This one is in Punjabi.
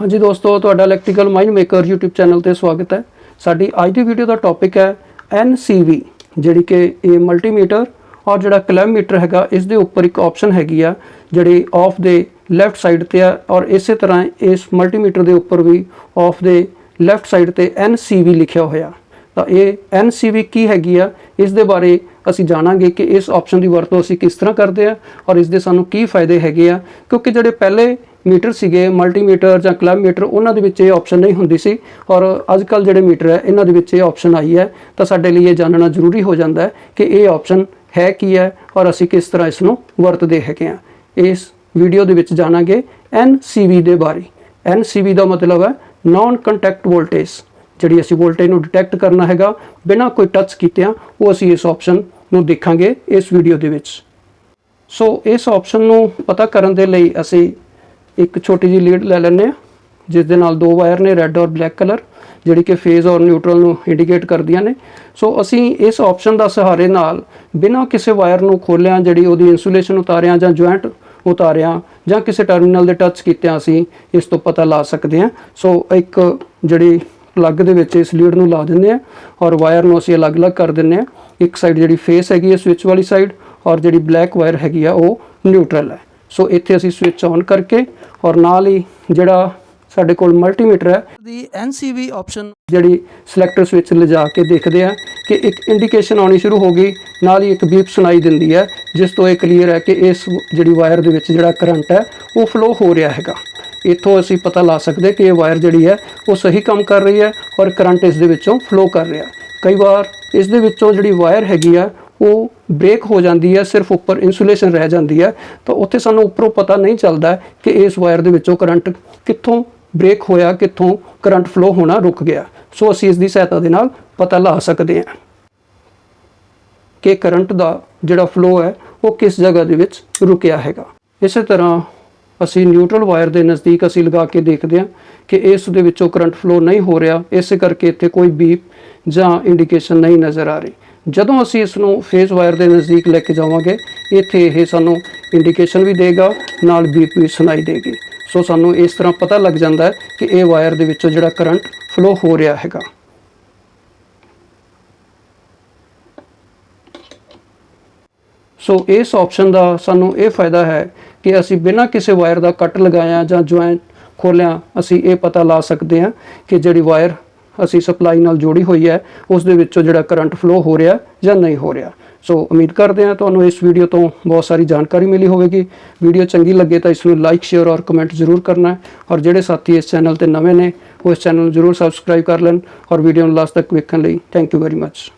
ਹਾਂਜੀ ਦੋਸਤੋ, ਤੁਹਾਡਾ electrical mind maker YouTube channel ਤੇ ਸਵਾਗਤ ਹੈ। ਸਾਡੀ ਅੱਜ ਦੀ ਵੀਡੀਓ ਦਾ ਟੌਪਿਕ ਹੈ NCV ਜਿਹੜੀ ਕਿ ਇਹ ਮਲਟੀਮੀਟਰ ਔਰ ਜਿਹੜਾ ਕਿਲੋਮੀਟਰ ਹੈਗਾ, ਇਸ ਦੇ ਉੱਪਰ ਇੱਕ ਆਪਸ਼ਨ ਹੈਗੀ ਆ, ਜਿਹੜੀ ਆਫ ਦੇ ਲੈਫਟ ਸਾਈਡ ਤੇ ਆ ਔਰ ਇਸੇ ਤਰ੍ਹਾਂ ਇਸ ਮਲਟੀਮੀਟਰ ਦੇ ਉੱਪਰ ਵੀ ਆਫ ਦੇ ਲੈਫਟ ਸਾਈਡ ਤੇ NCV ਲਿਖਿਆ ਹੋਇਆ। ਤਾਂ ਇਹ NCV ਕੀ ਹੈਗੀ ਆ, ਇਸ ਦੇ ਬਾਰੇ ਅਸੀਂ ਜਾਣਾਂਗੇ ਕਿ ਇਸ ਆਪਸ਼ਨ ਦੀ ਵਰਤੋਂ ਅਸੀਂ ਕਿਸ ਤਰ੍ਹਾਂ ਕਰਦੇ ਆ ਔਰ ਇਸ ਦੇ ਸਾਨੂੰ ਕੀ ਫਾਇਦੇ ਹੈਗੇ ਆ, ਕਿਉਂਕਿ ਜਿਹੜੇ ਪਹਿਲੇ ਮੀਟਰ ਸੀਗੇ ਮਲਟੀਮੀਟਰ ਜਾਂ ਕਿਲੋਮੀਟਰ ਉਹਨਾਂ ਦੇ ਵਿੱਚ ਇਹ ਆਪਸ਼ਨ ਨਹੀਂ ਹੁੰਦੀ ਸੀ। ਔਰ ਅੱਜ ਕੱਲ ਜਿਹੜੇ ਮੀਟਰ ਹੈ, ਇਹਨਾਂ ਦੇ ਵਿੱਚ ਇਹ ਆਪਸ਼ਨ ਆਈ ਹੈ। ਤਾਂ ਸਾਡੇ ਲਈ ਇਹ ਜਾਣਨਾ ਜ਼ਰੂਰੀ ਹੋ ਜਾਂਦਾ ਹੈ ਕਿ ਇਹ ਆਪਸ਼ਨ ਹੈ ਕੀ ਹੈ ਔਰ ਅਸੀਂ ਕਿਸ ਤਰ੍ਹਾਂ ਇਸ ਨੂੰ ਵਰਤਦੇ ਹੈਗੇ ਆ ਇਸ ਵੀਡੀਓ ਦੇ ਵਿੱਚ ਜਾਣਾਂਗੇ NCV ਦੇ ਬਾਰੇ। NCV ਦਾ ਮਤਲਬ ਹੈ ਨਾਨ ਕੰਟੈਕਟ ਵੋਲਟੇਜ ਜਿਹੜੀ ਅਸੀਂ ਵੋਲਟੇਜ ਨੂੰ ਡਿਟੈਕਟ ਕਰਨਾ ਹੈਗਾ, ਬਿਨਾਂ ਕੋਈ ਟੱਚ ਕੀਤਿਆਂ ਉਹ ਅਸੀਂ ਇਸ ਆਪਸ਼ਨ ਨੂੰ ਦੇਖਾਂਗੇ ਇਸ ਵੀਡੀਓ ਦੇ ਵਿੱਚ। ਸੋ ਇਸ ਆਪਸ਼ਨ ਨੂੰ ਪਤਾ ਕਰਨ ਦੇ ਲਈ ਅਸੀਂ ਇੱਕ ਛੋਟੀ ਜਿਹੀ ਲੀਡ ਲੈ ਲੈਂਦੇ ਹਾਂ, ਜਿਸ ਦੇ ਨਾਲ ਦੋ ਵਾਇਰ ਨੇ, ਰੈੱਡ ਔਰ ਬਲੈਕ ਕਲਰ, ਜਿਹੜੀ ਕਿ ਫੇਜ਼ ਔਰ ਨਿਊਟਰਲ ਨੂੰ ਇੰਡੀਕੇਟ ਕਰਦੀਆਂ ਨੇ। ਸੋ ਅਸੀਂ ਇਸ ਆਪਸ਼ਨ ਦਾ ਸਹਾਰੇ ਨਾਲ ਬਿਨਾਂ ਕਿਸੇ ਵਾਇਰ ਨੂੰ ਖੋਲਿਆਂ ਜਿਹੜੀ ਉਹਦੀ ਇਨਸੂਲੇਸ਼ਨ ਉਤਾਰਿਆਂ ਜਾਂ ਜੁਆਇੰਟ ਉਤਾਰਿਆਂ ਜਾਂ ਕਿਸੇ ਟਰਮੀਨਲ ਦੇ ਟੱਚ ਕੀਤਿਆਂ ਅਸੀਂ ਇਸ ਤੋਂ ਪਤਾ ਲਾ ਸਕਦੇ ਹਾਂ। ਸੋ ਇੱਕ ਜਿਹੜੀ ਪਲੱਗ ਦੇ ਵਿੱਚ ਇਸ ਲੀਡ ਨੂੰ ਲਾ ਦਿੰਦੇ ਆ ਔਰ ਵਾਇਰ ਨੂੰ ਅਸੀਂ ਅਲੱਗ-ਅਲੱਗ ਕਰ ਦਿੰਦੇ ਆ ਇੱਕ ਸਾਈਡ ਜਿਹੜੀ ਫੇਸ ਹੈਗੀ ਹੈ ਸਵਿਚ ਵਾਲੀ ਸਾਈਡ ਔਰ ਜਿਹੜੀ ਬਲੈਕ ਵਾਇਰ ਹੈਗੀ ਆ, ਉਹ ਨਿਊਟਰਲ ਹੈ। ਸੋ ਇੱਥੇ ਅਸੀਂ ਸਵਿਚ ਔਨ ਕਰਕੇ ਔਰ ਨਾਲ ਹੀ ਜਿਹੜਾ ਸਾਡੇ ਕੋਲ ਮਲਟੀਮੀਟਰ ਹੈ ਦੀ NCV ਆਪਸ਼ਨ ਜਿਹੜੀ ਸਿਲੈਕਟਰ ਸਵਿਚ ਲਿਜਾ ਕੇ ਦੇਖਦੇ ਆ ਕਿ ਇੱਕ ਇੰਡੀਕੇਸ਼ਨ ਆਉਣੀ ਸ਼ੁਰੂ ਹੋ ਗਈ ਨਾਲ ਹੀ ਇੱਕ ਬੀਪ ਸੁਣਾਈ ਦਿੰਦੀ ਹੈ ਜਿਸ ਤੋਂ ਇਹ ਕਲੀਅਰ ਹੈ ਕਿ ਇਸ ਜਿਹੜੀ ਵਾਇਰ ਦੇ ਵਿੱਚ ਜਿਹੜਾ ਕਰੰਟ ਹੈ ਉਹ ਫਲੋ ਹੋ ਰਿਹਾ ਹੈਗਾ। ਇੱਥੋਂ ਅਸੀਂ ਪਤਾ ਲਾ ਸਕਦੇ ਕਿ ਇਹ ਵਾਇਰ ਜਿਹੜੀ ਹੈ ਉਹ ਸਹੀ ਕੰਮ ਕਰ ਰਹੀ ਹੈ ਔਰ ਕਰੰਟ ਇਸ ਦੇ ਵਿੱਚੋਂ ਫਲੋ ਕਰ ਰਿਹਾ। ਕਈ ਵਾਰ ਇਸ ਦੇ ਵਿੱਚੋਂ ਜਿਹੜੀ ਵਾਇਰ ਹੈਗੀ ਆ ਉਹ ਬ੍ਰੇਕ ਹੋ ਜਾਂਦੀ ਹੈ, ਸਿਰਫ ਉੱਪਰ ਇਨਸੂਲੇਸ਼ਨ ਰਹਿ ਜਾਂਦੀ ਹੈ, ਤਾਂ ਉੱਥੇ ਸਾਨੂੰ ਉੱਪਰੋਂ ਪਤਾ ਨਹੀਂ ਚੱਲਦਾ ਕਿ ਇਸ ਵਾਇਰ ਦੇ ਵਿੱਚੋਂ ਕਰੰਟ ਕਿੱਥੋਂ ਬ੍ਰੇਕ ਹੋਇਆ, ਕਿੱਥੋਂ ਕਰੰਟ ਫਲੋ ਹੋਣਾ ਰੁਕ ਗਿਆ। ਸੋ ਅਸੀਂ ਇਸ ਦੀ ਸਹਾਇਤਾ ਦੇ ਨਾਲ ਪਤਾ ਲਾ ਸਕਦੇ ਹਾਂ ਕਿ ਕਰੰਟ ਦਾ ਜਿਹੜਾ ਫਲੋ ਹੈ, ਉਹ ਕਿਸ ਜਗ੍ਹਾ ਦੇ ਵਿੱਚ ਰੁਕਿਆ ਹੈਗਾ। ਇਸੇ ਤਰ੍ਹਾਂ ਅਸੀਂ ਨਿਊਟਰਲ ਵਾਇਰ ਦੇ ਨਜ਼ਦੀਕ ਅਸੀਂ ਲਗਾ ਕੇ ਦੇਖਦੇ ਹਾਂ ਕਿ ਇਸ ਦੇ ਵਿੱਚੋਂ ਕਰੰਟ ਫਲੋ ਨਹੀਂ ਹੋ ਰਿਹਾ। ਇਸੇ ਕਰਕੇ ਇੱਥੇ ਕੋਈ ਬੀਪ ਜਾਂ ਇੰਡੀਕੇਸ਼ਨ ਨਹੀਂ ਨਜ਼ਰ ਆ ਰਹੀ। ਜਦੋਂ ਅਸੀਂ ਇਸ ਨੂੰ ਫੇਸ ਵਾਇਰ ਦੇ ਨਜ਼ਦੀਕ ਲੈ ਕੇ ਜਾਵਾਂਗੇ, ਇੱਥੇ ਇਹ ਸਾਨੂੰ ਇੰਡੀਕੇਸ਼ਨ ਵੀ ਦੇਗਾ, ਨਾਲ ਬੀਪ ਵੀ ਸੁਣਾਈ ਦੇਗੀ। ਸੋ ਸਾਨੂੰ ਇਸ ਤਰ੍ਹਾਂ ਪਤਾ ਲੱਗ ਜਾਂਦਾ ਹੈ ਕਿ ਇਹ ਵਾਇਰ ਦੇ ਵਿੱਚੋਂ ਜਿਹੜਾ ਕਰੰਟ ਫਲੋ ਹੋ ਰਿਹਾ ਹੈਗਾ। ਸੋ ਇਸ ਆਪਸ਼ਨ ਦਾ ਸਾਨੂੰ ਇਹ ਫਾਇਦਾ ਹੈ ਕਿ ਅਸੀਂ ਬਿਨਾਂ ਕਿਸੇ ਵਾਇਰ ਦਾ ਕੱਟ ਲਗਾਇਆ ਜਾਂ ਜੁਆਇੰਟ ਖੋਲਿਆ, ਅਸੀਂ ਇਹ ਪਤਾ ਲਾ ਸਕਦੇ ਹਾਂ ਕਿ ਜਿਹੜੀ ਵਾਇਰ ਅਸੀਂ ਸਪਲਾਈ ਨਾਲ ਜੋੜੀ ਹੋਈ ਹੈ ਉਸ ਦੇ ਵਿੱਚੋਂ ਜਿਹੜਾ ਕਰੰਟ ਫਲੋ ਹੋ ਰਿਹਾ ਜਾਂ ਨਹੀਂ ਹੋ ਰਿਹਾ। ਸੋ ਉਮੀਦ ਕਰਦੇ ਹਾਂ ਤੁਹਾਨੂੰ ਇਸ ਵੀਡੀਓ ਤੋਂ ਬਹੁਤ ਸਾਰੀ ਜਾਣਕਾਰੀ ਮਿਲੀ ਹੋਵੇਗੀ। ਵੀਡੀਓ ਚੰਗੀ ਲੱਗੇ ਤਾਂ ਇਸ ਨੂੰ ਲਾਈਕ ਸ਼ੇਅਰ ਔਰ ਕਮੈਂਟ ਜ਼ਰੂਰ ਕਰਨਾ ਔਰ ਜਿਹੜੇ ਸਾਥੀ ਇਸ ਚੈਨਲ ਤੇ ਨਵੇਂ ਨੇ, ਉਹ ਇਸ ਚੈਨਲ ਨੂੰ ਜ਼ਰੂਰ ਸਬਸਕ੍ਰਾਈਬ ਕਰ ਲੈਣ ਔਰ ਵੀਡੀਓ ਨੂੰ ਲਾਸਟ ਤੱਕ ਵੇਖਣ ਲਈ ਥੈਂਕ ਯੂ ਵੈਰੀ ਮੱਚ